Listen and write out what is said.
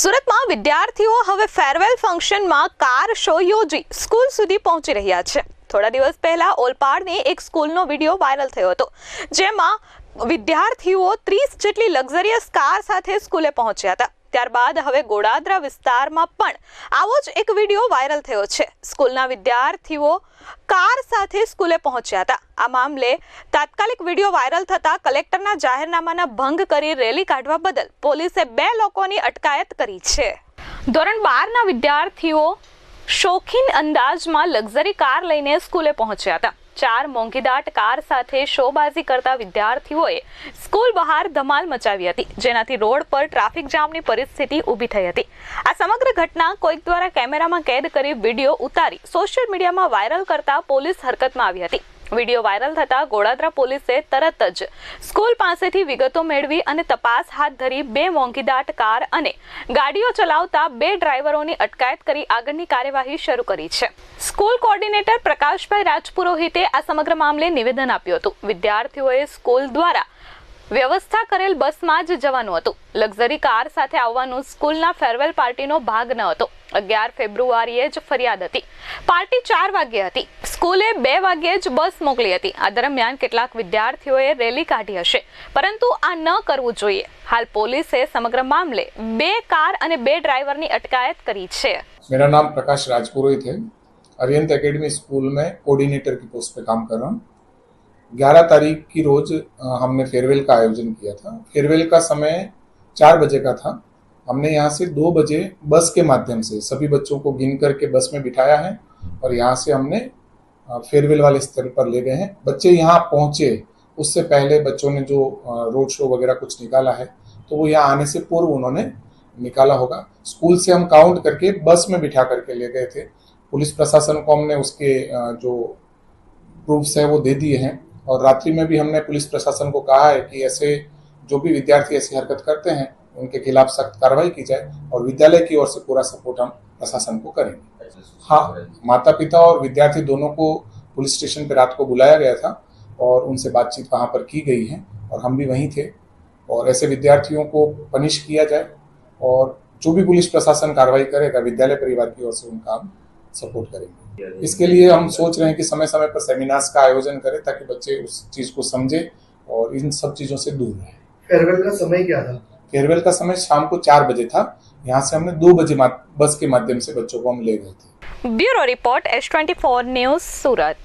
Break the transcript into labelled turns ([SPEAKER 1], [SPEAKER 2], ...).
[SPEAKER 1] સુરતમાં વિદ્યાર્થીઓ હવે ફેરવેલ ફંક્શનમાં કાર શો યોજી સ્કૂલ સુધી પહોંચી રહ્યા છે. થોડા દિવસ પહેલા ઓલપાડની એક સ્કૂલનો વીડિયો વાયરલ થયો હતો, જેમાં વિદ્યાર્થીઓ ત્રીસ જેટલી લક્ઝરિયસ કાર સાથે સ્કૂલે પહોંચ્યા હતા. ત્યારબાદ હવે ગોડાદરા વિસ્તારમાં પણ આવો જ એક વીડિયો વાયરલ થયો છે. સ્કૂલના વિદ્યાર્થીઓ કાર સાથે સ્કૂલે પહોંચ્યા હતા. આ મામલે તાત્કાલિક વીડિયો વાયરલ થતા કલેક્ટરના જાહેરનામાના ભંગ કરી રેલી કાઢવા બદલ પોલીસે બે લોકોની અટકાયત કરી છે. ધોરણ બારના વિદ્યાર્થીઓ શોખીન અંદાજમાં લક્ઝરી કાર લઈને સ્કૂલે પહોંચ્યા હતા. ચાર મોંઘીદાટ કાર સાથે શોબાજી કરતા વિદ્યાર્થીઓએ સ્કૂલ બહાર ધમાલ મચાવી હતી, જેનાથી રોડ પર ટ્રાફિક જામની પરિસ્થિતિ ઊભી થઈ હતી. આ સમગ્ર ઘટના કોઈક દ્વારા કેમેરામાં કેદ કરી વીડિયો ઉતારી સોશિયલ મીડિયામાં વાયરલ કરતા પોલીસ હરકતમાં આવી હતી. વીડિયો વાયરલ થતા ગોળાદરા પોલીસે તરત જ સ્કૂલ પાસેથી વિગતો મેળવી અને તપાસ હાથ ધરી બે મોંઘીદાટ કાર અને ગાડીઓ ચલાવતા બે ડ્રાઈવરોની અટકાયત કરી આગળની કાર્યવાહી શરૂ કરી છે. સ્કૂલ કોર્ડિનેટર પ્રકાશભાઈ રાજપુરોહિતે આ સમગ્ર મામલે નિવેદન આપ્યું હતું. વિદ્યાર્થીઓએ સ્કૂલ દ્વારા વ્યવસ્થા કરેલ બસમાં જ જવાનું હતું. લક્ઝરી કાર સાથે આવવાનું સ્કૂલના ફેરવેલ પાર્ટીનો ભાગ ન હતો. અગિયાર ફેબ્રુઆરીએ જ ફરિયાદ હતી પાર્ટી ચાર વાગ્યે હતી સ્કૂલે બે વાગ્યે જ બસ મોકલી હતી આ દરમિયાન કેટલાક વિદ્યાર્થીઓએ રેલી કાઢી હશે પરંતુ આ ન કરવું જોઈએ હાલ પોલીસે સમગ્ર મામલે બે કાર અને બે ડ્રાઈવરની અટકાયત કરી છે
[SPEAKER 2] मेरा नाम प्रकाश राजपुरोहित है अरियंत एकेडमी स्कूल में कोऑर्डिनेटर की पोस्ट पे काम कर रहा हूँ ग्यारह तारीख की रोज अ, हमने फेयरवेल का आयोजन किया था फेयरवेल का समय चार बजे का था हमने यहाँ से दो बजे बस के माध्यम से सभी बच्चों को गिन करके बस में बिठाया है और यहाँ से हमने फेयरवेल वाले स्थल पर ले गए हैं। बच्चे यहाँ पहुँचे, उससे पहले बच्चों ने जो रोड शो वगैरह कुछ निकाला है तो वो यहाँ आने से पूर्व उन्होंने निकाला होगा। स्कूल से हम काउंट करके बस में बिठा करके ले गए थे। पुलिस प्रशासन को हमने उसके जो प्रूफ्स है वो दे दिए हैं और रात्रि में भी हमने पुलिस प्रशासन को कहा है कि ऐसे जो भी विद्यार्थी ऐसी हरकत करते हैं उनके खिलाफ सख्त कार्रवाई की जाए और विद्यालय की ओर से पूरा सपोर्ट हम प्रशासन को करेंगे हाँ माता पिता और विद्यार्थी दोनों को पुलिस स्टेशन पर रात को बुलाया गया था और उनसे बातचीत वहाँ पर की गई है और हम भी वहीं थे और ऐसे विद्यार्थियों को पनिश किया जाए और जो भी पुलिस प्रशासन कार्रवाई करेगा, विद्यालय परिवार की ओर से उनका हम सपोर्ट करेंगे। इसके लिए हम सोच रहे हैं कि समय समय पर सेमिनार्स का आयोजन करें ताकि बच्चे उस चीज़ को समझे और इन सब चीज़ों से दूर रहें।
[SPEAKER 3] फेयरवेल का समय क्या था?
[SPEAKER 2] फेयरवेल का समय शाम को चार बजे था। यहाँ से हमने दो बजे बस के माध्यम से बच्चों को हम ले गए थे।
[SPEAKER 1] Bureau report S twenty four news, Surat.